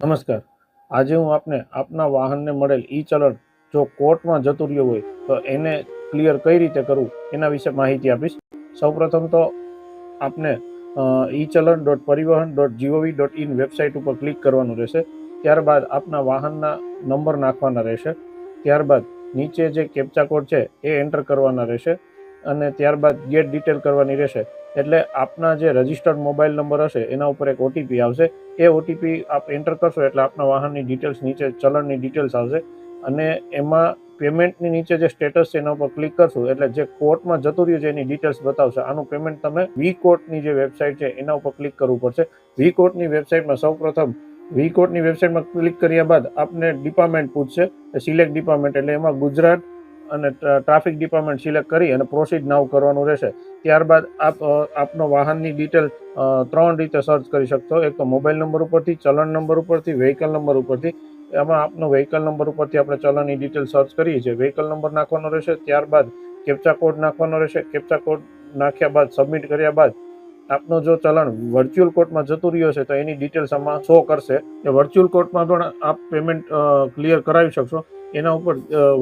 નમસ્કાર. આજે હું આપને આપના વાહનને મળેલ ઈ ચલણ જો કોર્ટમાં જતું રહ્યું હોય, તો એને ક્લિયર કઈ રીતે કરવું એના વિશે માહિતી આપીશ. સૌપ્રથમ તો આપને e challan dot parivahan dot gov dot in website ઉપર ક્લિક કરવાનું રહેશે. ત્યારબાદ આપના વાહનના નંબર નાખવાના રહેશે. ત્યારબાદ નીચે જે કેપ્ચા કોડ છે, એ એન્ટર કરવાના રહેશે. અને ત્યારબાદ ગેટ ડિટેલ કરવાની રહેશે. એટલે આપના જે રજિસ્ટર્ડ મોબાઈલ નંબર હશે, એના ઉપર એક ઓટીપી આવશે. એ ઓટીપી આપ એન્ટર કરશો એટલે આપના વાહનની ડિટેલ્સ નીચે, ચલણની ડિટેલ્સ આવશે. અને એમાં પેમેન્ટની નીચે જે સ્ટેટસ છે એના ઉપર ક્લિક કરશું એટલે જે કોર્ટમાં જતું રહ્યું છે એની ડિટેલ્સ બતાવશે. આનું પેમેન્ટ તમે વી કોર્ટની જે વેબસાઇટ છે એના ઉપર ક્લિક કરવું પડશે. વી કોર્ટની વેબસાઇટમાં સૌપ્રથમ વી કોર્ટની વેબસાઇટમાં ક્લિક કર્યા બાદ આપને ડિપાર્ટમેન્ટ પૂછશે. સિલેક્ટ ડિપાર્ટમેન્ટ એટલે એમાં ગુજરાત અને ટ્રાફિક ડિપાર્ટમેન્ટ સિલેક્ટ કરી અને પ્રોસીડ નાવ કરવાનું રહેશે. ત્યારબાદ આપ આપનો વાહનની ડિટેલ ત્રણ રીતે સર્ચ કરી શકશો. એક તો મોબાઈલ નંબર ઉપરથી, ચલણ નંબર ઉપરથી, વ્હીકલ નંબર ઉપરથી. એમાં આપનો વ્હીકલ નંબર ઉપરથી આપણે ચલણની ડિટેલ સર્ચ કરીએ છીએ. વ્હીકલ નંબર નાખવાનો રહેશે, ત્યારબાદ કેપ્ચા કોડ નાખવાનો રહેશે. કેપ્ચા કોડ નાખ્યા બાદ, સબમિટ કર્યા બાદ આપનો જો ચલણ વર્ચ્યુઅલ કોર્ટમાં જતું રહ્યો છે, તો એની ડિટેલ્સ આમાં શો કરશે. એ વર્ચ્યુઅલ કોર્ટમાં પણ આપ પેમેન્ટ ક્લિયર કરાવી શકશો. એના ઉપર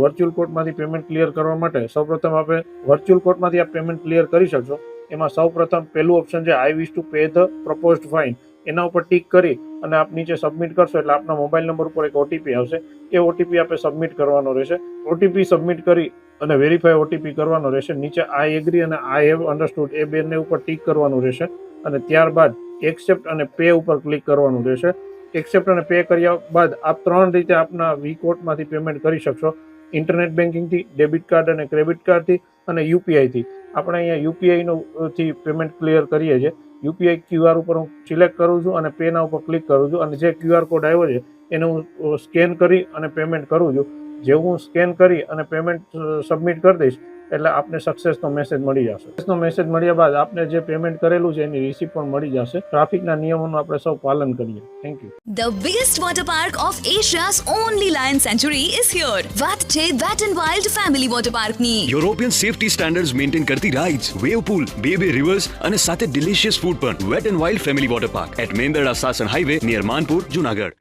વર્ચ્યુઅલ કોર્ટમાંથી પેમેન્ટ ક્લિયર કરવા માટે સૌપ્રથમ આપણે વર્ચ્યુઅલ કોર્ટમાંથી આપ પેમેન્ટ ક્લિયર કરી શકશો. એમાં સૌપ્રથમ પહેલું ઓપ્શન છે I wish to pay the proposed fine એના ઉપર ટિક કરી અને આપ નીચે સબમિટ કરશો એટલે આપના મોબાઈલ નંબર ઉપર એક ઓટીપી આવશે. એ ઓટીપી આપણે સબમિટ કરવાનો રહેશે. ઓટીપી સબમિટ કરી અને વેરીફાઈ ઓટીપી કરવાનો રહેશે. નીચે આઈ એગ્રી અને આઈ હેવ અન્ડરસ્ટુડ એ બેને ઉપર ટિક કરવાનું રહેશે અને ત્યારબાદ એક્સેપ્ટ અને પે ઉપર ક્લિક કરવાનું રહેશે. એક્સેપ્ટ અને પે કર્યા બાદ આપ ત્રણ રીતે આપના વી કોર્ટમાંથી પેમેન્ટ કરી શકશો. ઇન્ટરનેટ બેન્કિંગથી ડેબિટ કાર્ડ અને ક્રેડિટ કાર્ડથી અને યુપીઆઈથી આપણે અહીંયા યુપીઆઈનોથી પેમેન્ટ ક્લિયર કરીએ છીએ. યુપીઆઈ ક્યુઆર ઉપર હું સિલેક્ટ કરું છું અને પેના ઉપર ક્લિક કરું છું અને જે ક્યુઆર કોડ આવ્યો છે, એને હું સ્કેન કરી અને પેમેન્ટ કરું છું. જેવું હું સ્કેન કરી અને પેમેન્ટ સબમિટ કરી દઈશ એટલે આપને સક્સેસનો મેસેજ મળી જશે. સક્સેસનો મેસેજ મળ્યા બાદ આપને જે પેમેન્ટ કરેલું છે એની રિસીપ્ટ પણ મળી જશે. ટ્રાફિકના નિયમોનું આપણે સૌ પાલન કરીએ. Thank you the biggest water park of Asia's only lion sanctuary is here વાત છે wet and wild family water Park ની. યુરોપિયન સેફટી સ્ટાન્ડર્ડ્સ મેન્ટેન કરતી રાઇડ્સ વેવ પૂલ બે બે રિવર્સ અને સાથે ડિલિશિયસ ફૂડ પણ wet and wild family water park at Mendarda Sasan highway near Manpur Junagadh